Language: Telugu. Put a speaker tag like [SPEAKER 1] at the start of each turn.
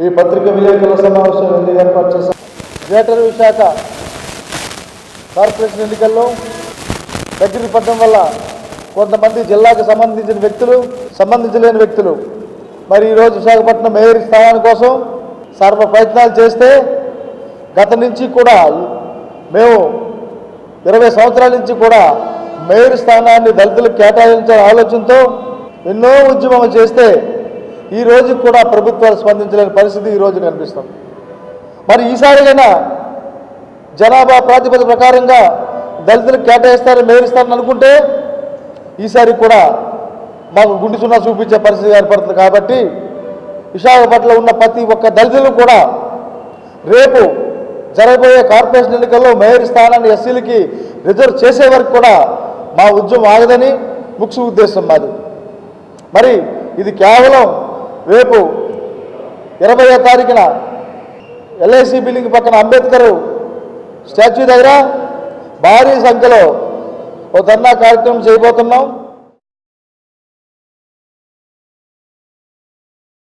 [SPEAKER 1] ఈ పత్రిక విలేకరుల సమావేశం ఎందుకు ఏర్పాటు చేశాం గ్రేటర్ విశాఖ కార్పొరేషన్ ఎన్నికల్లో దగ్గరికి పడడం వల్ల కొంతమంది జిల్లాకు సంబంధించిన వ్యక్తులు సంబంధించలేని వ్యక్తులు. మరి ఈరోజు విశాఖపట్నం మేయర్ స్థానాల కోసం సర్వ ప్రయత్నాలు చేస్తే గత నుంచి కూడా మేము ఇరవై సంవత్సరాల నుంచి కూడా మేయర్ స్థానాన్ని దళితులకు కేటాయించే ఆలోచనతో ఎన్నో ఉద్యమం చేస్తే ఈ రోజు కూడా ప్రభుత్వాలు స్పందించలేని పరిస్థితి ఈ రోజు కనిపిస్తుంది. మరి ఈసారికైనా జనాభా ప్రాతిపద ప్రకారంగా దళితులకు కేటాయిస్తారని మేరిస్తారని అనుకుంటే ఈసారి కూడా మాకు గుండి సున్నా చూపించే పరిస్థితి ఏర్పడుతుంది కాబట్టి విశాఖపట్నంలో ఉన్న ప్రతి ఒక్క దళితులు కూడా రేపు జరగబోయే కార్పొరేషన్ ఎన్నికల్లో మేయర్ స్థానాన్ని ఎస్సీలకి రిజర్వ్ చేసే వరకు కూడా మా ఉద్యమం ఆగదని ముఖ్య ఉద్దేశం మాది. మరి ఇది కేవలం రేపు ఇరవయో తారీఖున ఎల్ఐసి బిల్డింగ్ పక్కన అంబేద్కర్ స్టాచ్యూ దగ్గర భారీ సంఖ్యలో ఓ ధర్నా కార్యక్రమం చేయబోతున్నాం.